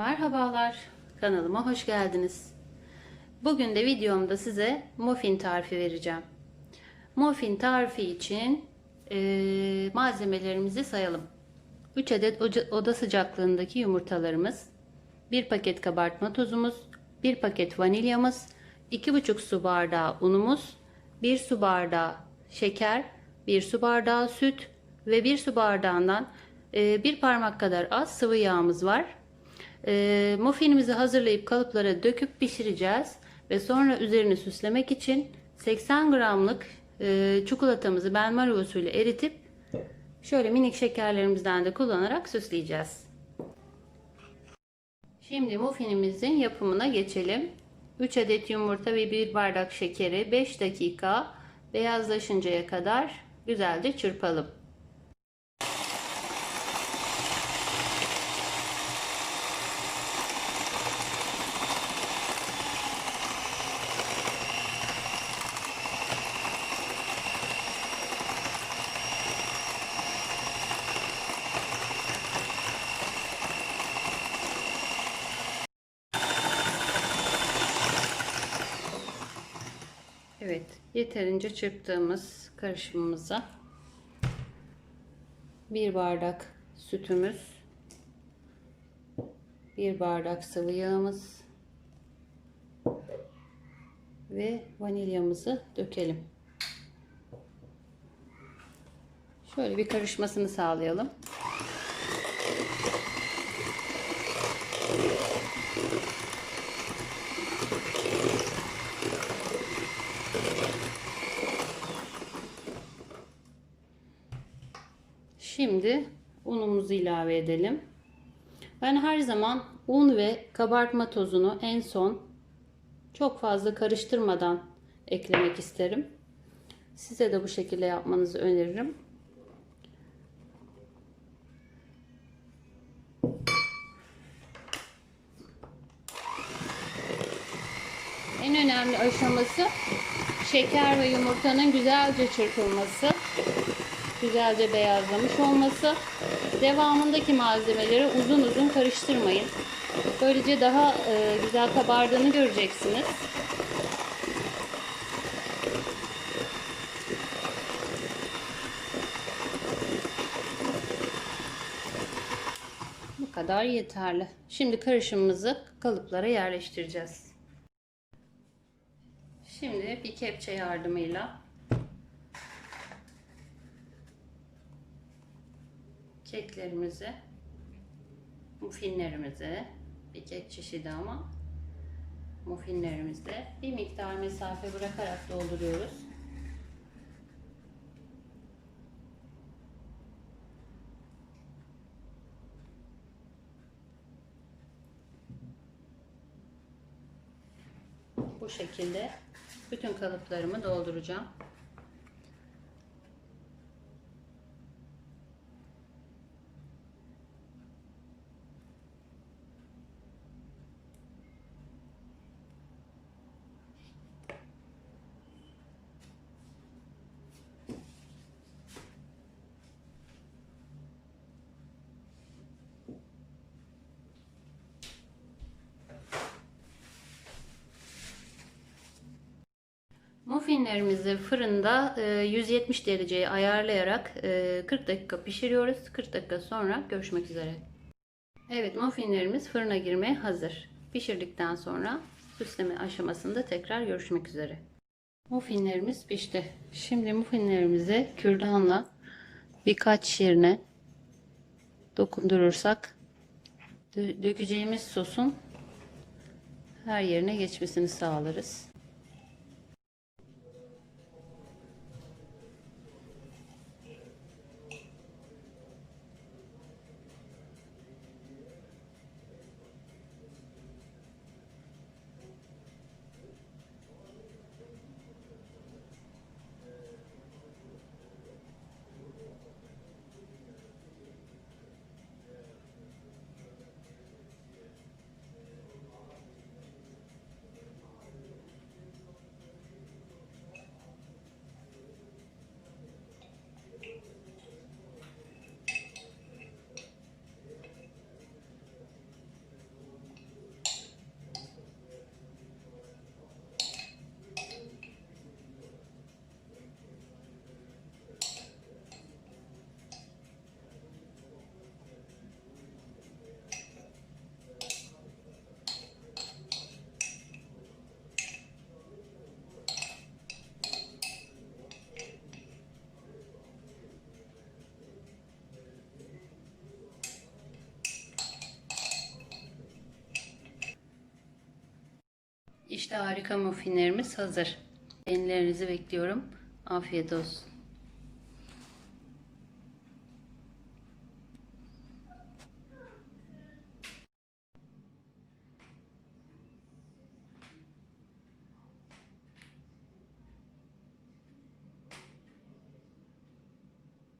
Merhabalar, kanalıma hoş geldiniz. Bugün de videomda size muffin tarifi vereceğim. Muffin tarifi için eee, malzemelerimizi sayalım. 3 adet oda sıcaklığındaki yumurtalarımız, 1 paket kabartma tozumuz, 1 paket vanilyamız, 2,5 su bardağı unumuz, 1 su bardağı şeker, 1 su bardağı süt ve 1 su bardağından eee, bir parmak kadar az sıvı yağımız var. E, muffinimizi hazırlayıp kalıplara döküp pişireceğiz ve sonra üzerini süslemek için 80 gramlık e, çikolatamızı benmari usulü eritip şöyle minik şekerlerimizden de kullanarak süsleyeceğiz. Şimdi muffinimizin yapımına geçelim. 3 adet yumurta ve 1 bardak şekeri 5 dakika beyazlaşıncaya kadar güzelce çırpalım. Evet, yeterince çırptığımız karışımımıza bir bardak sütümüz, bir bardak sıvı yağımız ve vanilyamızı dökelim. Şöyle bir karışmasını sağlayalım. Şimdi unumuzu ilave edelim. Ben her zaman un ve kabartma tozunu en son çok fazla karıştırmadan eklemek isterim. Size de bu şekilde yapmanızı öneririm. En önemli aşaması şeker ve yumurtanın güzelce çırpılması güzelce beyazlamış olması. Devamındaki malzemeleri uzun uzun karıştırmayın. Böylece daha e, güzel kabardığını göreceksiniz. Bu kadar yeterli. Şimdi karışımımızı kalıplara yerleştireceğiz. Şimdi bir kepçe yardımıyla keklerimizi, muffinlerimizi, bir kek çeşidi ama muffinlerimizde bir miktar mesafe bırakarak dolduruyoruz. Bu şekilde bütün kalıplarımı dolduracağım. Muffinlerimizi fırında e, 170 dereceye ayarlayarak e, 40 dakika pişiriyoruz. 40 dakika sonra görüşmek üzere. Evet muffinlerimiz fırına girmeye hazır. Pişirdikten sonra süsleme aşamasında tekrar görüşmek üzere. Muffinlerimiz pişti. Şimdi muffinlerimizi kürdanla birkaç yerine dokundurursak dö- dökeceğimiz sosun her yerine geçmesini sağlarız. İşte harika muffinlerimiz hazır. Beğenilerinizi bekliyorum. Afiyet olsun.